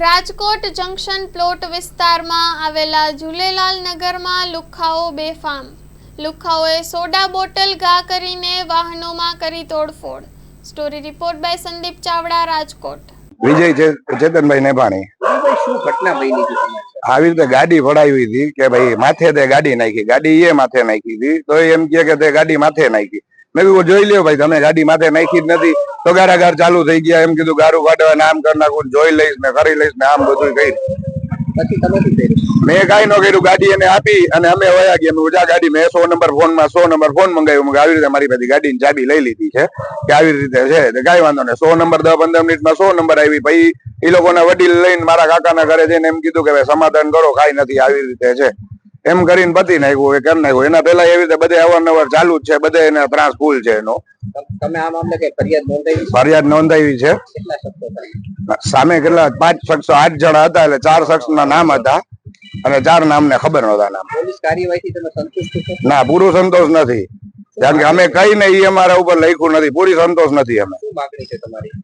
Rajkot junction plot વિસ્તારમાં આવેલા ઝુલેલાલ નગરમાં લુખાઓ બેફામ. લુખાઓએ સોડા બોટલ ઘા કરીને વાહનોમાં કરી તોડફોડ. Story report by Sandeep Chavda Rajkot. Vijay Chetanbhai Nebhani. શું ઘટના બની હતી આવી રીતે ગાડી પડાવી હતી કે ભાઈ માથે તે ગાડી નાખી. ગાડી એ માથે નાખી હતી. તો એમ કે તે ગાડી માથે નાખી. મેં કીધું જોઈ લ્યો ભાઈ તમે ગાડી માથે નાખી જ નથી. તો ગારાગાર ચાલુ થઈ ગયા. એમ કીધું ગારું કાઢવા ને આમ કરી નાખું જોઈ લઈશ ને કરી લઈશ ને આમ બધું કહી મેં કઈ ન કર્યું ગાડી એને આપી અને અમે વયા ગયા. ઉજા ગાડી મેં સો નંબર ફોનમાં સો નંબર ફોન મંગાવ્યો. આવી રીતે મારી પાસે ગાડી ચાબી લઈ લીધી છે કે આવી રીતે છે. કઈ વાંધો નહીં. સો નંબર દસ પંદર મિનિટમાં સો નંબર આવી. પછી એ લોકોના વડીલ લઈને મારા કાકાના ઘરે જઈને એમ કીધું કે સમાધાન કરો કઈ નથી આવી રીતે છે. એમ કરીને પતી નાખ્યું કે કેમ નાખ્યું એના પહેલા એવી રીતે બધે અવારનવાર ચાલુ જ છે બધે એને ત્રાસ ફૂલ છે એનો. તમે આ મામલે ફરિયાદ નોંધાવી છે? ફરિયાદ નોંધાવી છે? સામે કેટલા? પાંચ શખ્સો આઠ જણા હતા એટલે ચાર શખ્સના નામ હતા અને ચાર નામને ખબર નહોતા નામ. પોલીસ કાર્યવાહીથી તમે સંતુષ્ટ છો? ના પૂરો સંતોષ નથી. કારણ કે અમે કઈ ને અમારા ઉપર લખ્યું નથી. પૂરી સંતોષ નથી અમે.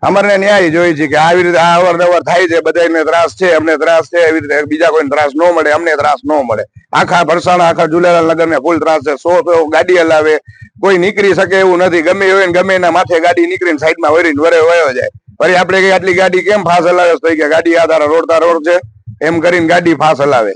અમારે ન્યાય જોઈ છે કે આવી રીતે આ અવારનવાર થાય છે બધાને ત્રાસ છે અમને ત્રાસ છે એવી રીતે બીજા કોઈને ત્રાસ ન મળે અમને ત્રાસ ન મળે. આખા ભરસાણા આખા ઝુલેલાલ નગર ને ફૂલ ત્રાસ છે. સો તો ગાડી હલાવે. કોઈ નીકળી શકે એવું નથી. ગમે હોય ને ગમે એના માથે ગાડી નીકળીને સાઈડમાં વળીને વરે વયો જાય. ફરી આપણે કઈ આટલી ગાડી કેમ ફાસ હલાવે? તો કે ગાડી આધાર રોડતા રોડ છે. એમ કરીને ગાડી ફાસ હલાવે.